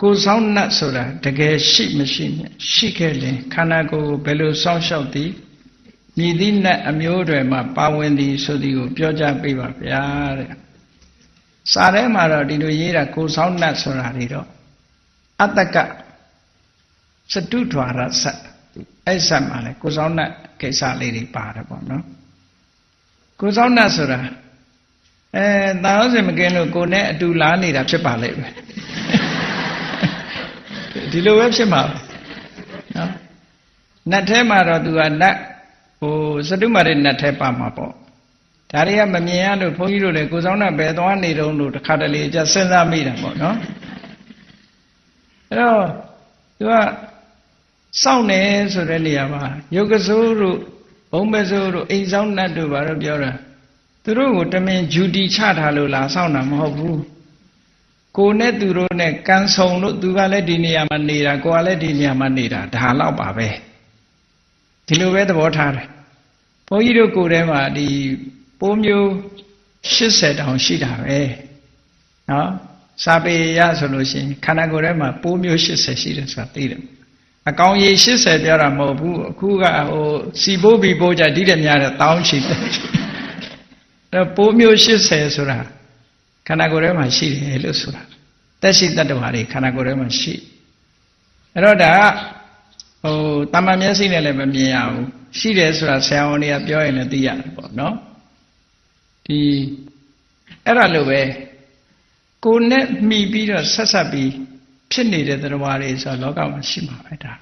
ကိုယ်ဆောင်နှတ်ဆိုတာတကယ်ရှိမရှိနဲ့ရှိခဲ့ရင်ခန္ဓာကိုယ်ကိုဘယ်လိုစောင့်ရှောက်သည်မြည်သည့်နှတ်အမျိုးတွေမှာပါဝင်သည်ဆိုသည်ကိုပြောကြပေးပါဗျာတဲ့စာထဲမှာတော့ဒီလိုရေးတာကိုယ်ဆောင်နှတ်ဆိုတာတွေတော့အတ္တကစတုထွာရဆက်အဲ့ဆက်မှာလဲကိုယ်ဆောင်နှတ်ကိစ္စလေးတွေပါတယ်ပေါ့နော်ကိုယ်ဆောင်နှတ်ဆိုတာအဲတာဝစင်မကင်းလို့ကိုယ်နဲ့အတူလာနေတာဖြစ်ပါလိမ့်မယ် ဒီလိုပဲဖြစ်မှာနော်နတ်ထဲမှာတော့သူကနတ်ဟိုစတုမာရိနတ်ထဲပါမှာပေါ့ဒါတွေကမမြင်ရလို့ဘုန်းကြီးတို့လည်းကိုဆောင်နဲ့ဘယ်သွားနေတုံးလို့တစ်ခါတလေကြစဉ်းစားမိတာပေါ့နော်အဲ့တော့သူကစောင့်နေဆိုတဲ့နေရာမှာယုတ်ကစိုးတို့ဘုံမစိုးတို့အိမ်ဆောင်နတ်တို့ဘာလို့ပြောတာသူတို့ကိုတမင်ဂျူတီချထားလို့လားစောင့်တာမဟုတ်ဘူး ကိုနဲ့သူတို့နဲ့ကန်ဆုံလို့သူကလည်းဒီနေရာမှာနေတာကိုကလည်းဒီနေရာမှာနေတာဒါတော့ပါပဲဒီလိုပဲသဘောထားတယ်ဘုန်းကြီးတို့ကိုယ်ထဲမှာဒီပိုးမျိုး80တောင်ရှိတာပဲနော်စာပေရဆိုလို့ရှိရင်ခန္ဓာကိုယ်ထဲမှာပိုးမျိုး80ရှိတယ်ဆိုတာသိတယ်အကောင်ရေ80ပြောတာမဟုတ်ဘူးအခုကဟိုစီပိုးဘီပိုးကြဒီတဲ့များတဲ့တောင်းချီတယ်အဲပိုးမျိုး80ဆိုတာ ခန္ဓာကိုယ်ထဲမှာရှိတယ်လို့ဆိုတာတက်ရှိတတ္တဝါတွေခန္ဓာကိုယ်ထဲမှာရှိအဲ့တော့ဒါကဟိုတမန်မျက်စိနဲ့လည်းမမြင်ရဘူးရှိတယ်ဆိုတာဆရာဝန်တွေကပြောရင်လည်းသိရတယ်ပေါ့နော်ဒီအဲ့ဒါလိုပဲကိုယ်နဲ့မှီပြီးတော့ဆက်ဆက်ပြီးဖြစ်နေတဲ့သတ္တဝါတွေဆိုတော့လောကမှာရှိမှာပဲဒါ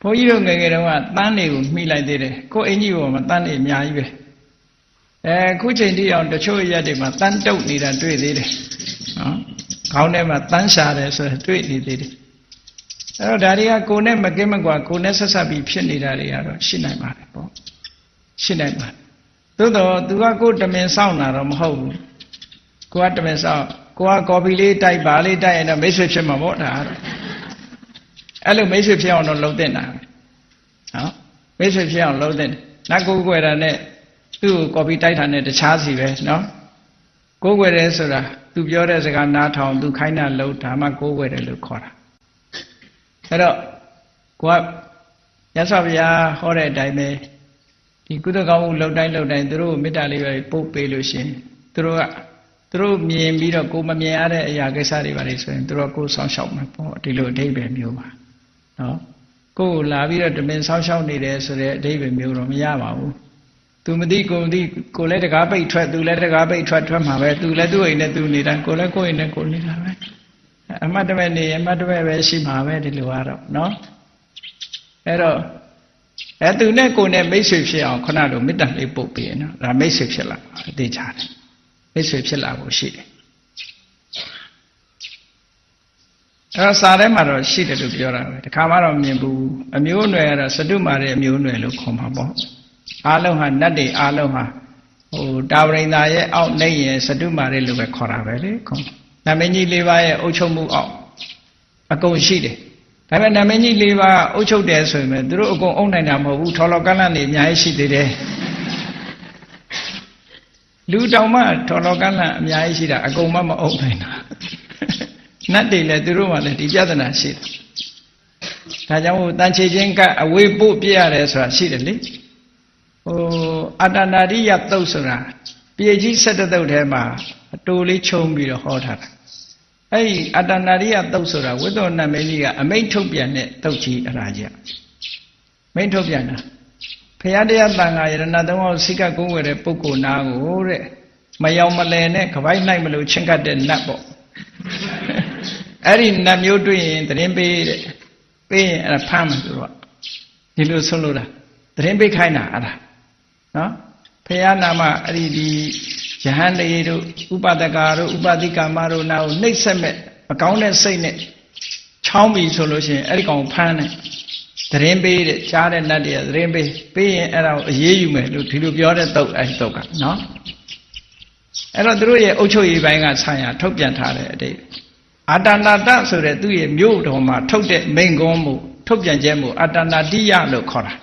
ဘုန်းကြီးတို့ငယ်ငယ်တုန်းကတန်းတွေကိုမှီလိုက်သေးတယ်ကိုယ်အင်ကြီးပေါ်မှာတန်းတွေအများကြီးပဲ အဲခုချိန်ထိအောင်တချို့ရက်တွေမှာတန်းတုပ်နေတာတွေ့သေးတယ်နော်ခေါင်းထဲမှာတန်းရှာတယ်ဆိုတော့တွေ့နေသေးတယ်အဲ့တော့ဒါတွေကကိုယ်နဲ့မကင်းမကွာကိုယ်နဲ့ဆက်ဆက်ပြီးဖြစ်နေတာတွေကတော့ရှိနိုင်ပါတယ်ပေါ့ရှိနိုင်ပါတယ်သို့တော့သူကကိုယ်တမင်စောင့်တာတော့မဟုတ်ဘူးကိုကတမင်စောင့်ကိုကကော်ဖီလေးတိုက်ပါလေးတိုက်ရင်တော့မိတ်ဆွေဖြစ်မှာပေါ့ဒါကတော့အဲ့လိုမိတ်ဆွေဖြစ်အောင်တော့လှုပ်တဲ့တာနော်မိတ်ဆွေဖြစ်အောင်လှုပ်တဲ့နတ်ကိုယ်ွယ်တာနဲ့ သူ့ကိုကော်ဖီတိုက်တာနဲ့တခြားစီပဲနော်ကိုယ်ွယ်တယ်ဆိုတာသူပြောတဲ့စကားနားထောင်သူခိုင်းတာလှုပ်ဒါမှကိုယ်ွယ်တယ်လို့ခေါ်တာအဲ့တော့ကိုကရသော်ဗျာဟောတဲ့အတိုင်းပဲဒီကုသကောင်းမှုလှုပ်တိုင်းလှုပ်တိုင်းသူတို့မေတ္တာလေးပဲပို့ပေးလို့ရှင်သူတို့ကသူတို့မြင်ပြီးတော့ကိုမမြင်ရတဲ့အရာကိစ္စတွေပါလေဆိုရင်သူတို့ကိုဆောင်းရှောက်မှာပေါ့ဒီလိုအဓိပ္ပာယ်မျိုးပါနော်ကိုကိုလာပြီးတော့တမင်ဆောင်းရှောက်နေတယ်ဆိုတဲ့အဓိပ္ပာယ်မျိုးတော့မရပါဘူး သူမသိကိုမသိကိုလည်းတကားပိတ်ထွက်သူလည်းတကားပိတ်ထွက်ထွက်မှာပဲသူလည်းသူ့အိမ်နဲ့သူနေတာကိုလည်းကိုယ့်အိမ်နဲ့ကိုနေတာပဲအမတ်တမဲ့နေအမတ်တမဲ့ပဲရှိမှာပဲဒီလိုကတော့နော်အဲ့တော့အဲသူနဲ့ကိုနဲ့မိတ်ဆွေဖြစ်အောင်ခုနလိုမေတ္တာလေးပုတ်ပြီးနော်ဒါမိတ်ဆွေဖြစ်လာအသေးချာတယ်မိတ်ဆွေဖြစ်လာဖို့ရှိတယ်အဲတော့စာထဲမှာတော့ရှိတယ်လို့ပြောတာပဲတခါမှတော့မြင်ဘူးအမျိုးအနွယ်ကတော့စတုမာရဲ့အမျိုးအနွယ်လို့ခေါ်မှာပေါ့ အားလုံးဟာနတ်တွေအားလုံးဟာဟိုတာဝရိန်သာရဲ့အောက်နေရင်စတုမာရဲ့လို့ပဲခေါ်တာပဲလေခေါ်နာမည်ကြီး၄ပါးရဲ့အုပ်ချုပ်မှုအောက်အကုန်ရှိတယ်ဒါပေမဲ့နာမည်ကြီး၄ပါးအုပ်ချုပ်တယ်ဆိုရင်သူတို့အကုန်အုပ်နိုင်တာမဟုတ်ဘူးထော်လောကလန့်နေအများကြီးရှိသေးတယ်လူတောင်မှထော်လောကလန့်အများကြီးရှိတာအကုန်မှမအုပ်နိုင်တာနတ်တွေလည်းသူတို့မှလည်းဒီပြဿနာရှိတယ်ဒါကြောင့်မို့တန်ချေချင်းကအဝေးပို့ပြရတယ်ဆိုတာရှိတယ်လေ ဟိုအတ္တနာရိယသုတ်ဆိုတာပြေကြီး၁၇သုတ်ထဲမှာအတူလေးခြုံပြီးတော့ဟောထားတာအဲ့ဒီအတ္တနာရိယသုတ်ဆိုတာဝိသောနမင်းကြီးကအမိန့်ထုတ်ပြန်တဲ့သုတ်ကြီးအရာကြီးမိန့်ထုတ်ပြန်တာဖရာတရားတန်ခါယရဏသုံးအောင်စိကကုန်းဝယ်တဲ့ပုဂ္ဂိုလ်နာကိုတဲ့မယောင်မလဲနဲ့ခပိုက်နိုင်မလို့ချင်းကတ်တဲ့နတ်ပေါ့အဲ့ဒီနတ်မျိုးတွေ့ရင်သတင်းပေးတဲ့ပေးရင်အဲ့ဒါဖမ်းမှာသူတို့ကဒီလိုဆုံးလို့တာသတင်းပေးခိုင်းတာအဲ့ဒါ နော်ဖရာနာမအဲ့ဒီဒီယဟန်တေတို့ဥပဒကာတို့ဥပတိကာမတို့နာကိုနှိပ်ဆက်မဲ့မကောင်းတဲ့စိတ်နဲ့ချောင်းပြီဆိုလို့ရှိရင်အဲ့ဒီကောင်ဖမ်းတယ်သတင်းပေးတဲ့ကြားတဲ့နတ်တွေကသတင်းပေးပေးရင်အဲ့ဒါကိုအေးအေးယူမယ်လို့ဒီလိုပြောတဲ့တုတ်အဲ့ဒီတုတ်ကနော်အဲ့တော့သူတို့ရဲ့အုတ်ချုပ်ရေးပိုင်းကဆံရထုတ်ပြန်ထားတဲ့အတိတ်အာတနာတဆိုတဲ့သူ့ရဲ့မြို့တော်မှာထုတ်တဲ့မိန်ကုန်းမှုထုတ်ပြန်ခြင်းမှုအာတနာတိယလို့ခေါ်တာ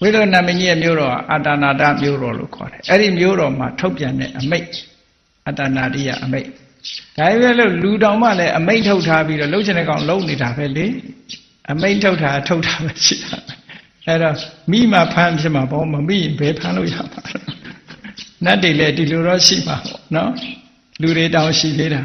ဝိရဏမင်းကြီးရဲ့မြို့တော်အာတနာတမြို့တော်လို့ခေါ်တယ်အဲ့ဒီမြို့တော်မှာထုတ်ပြန်တဲ့အမိတ်အာတနာတိယအမိတ်ဒါပေမဲ့လို့လူတောင်မှလည်းအမိတ်ထုတ်ထားပြီးတော့လှုပ်ချင်တဲ့ကောင်လှုပ်နေတာပဲလေအမိတ်ထုတ်တာထုတ်တာပဲရှိတာပဲအဲ့တော့မိမှဖမ်းဖြစ်မှာပေါ့မမိရင်ဘယ်ဖမ်းလို့ရမှာလဲနတ်တွေလည်းဒီလိုတော့ရှိမှာပေါ့နော်လူတွေတောင်ရှိသေးတာ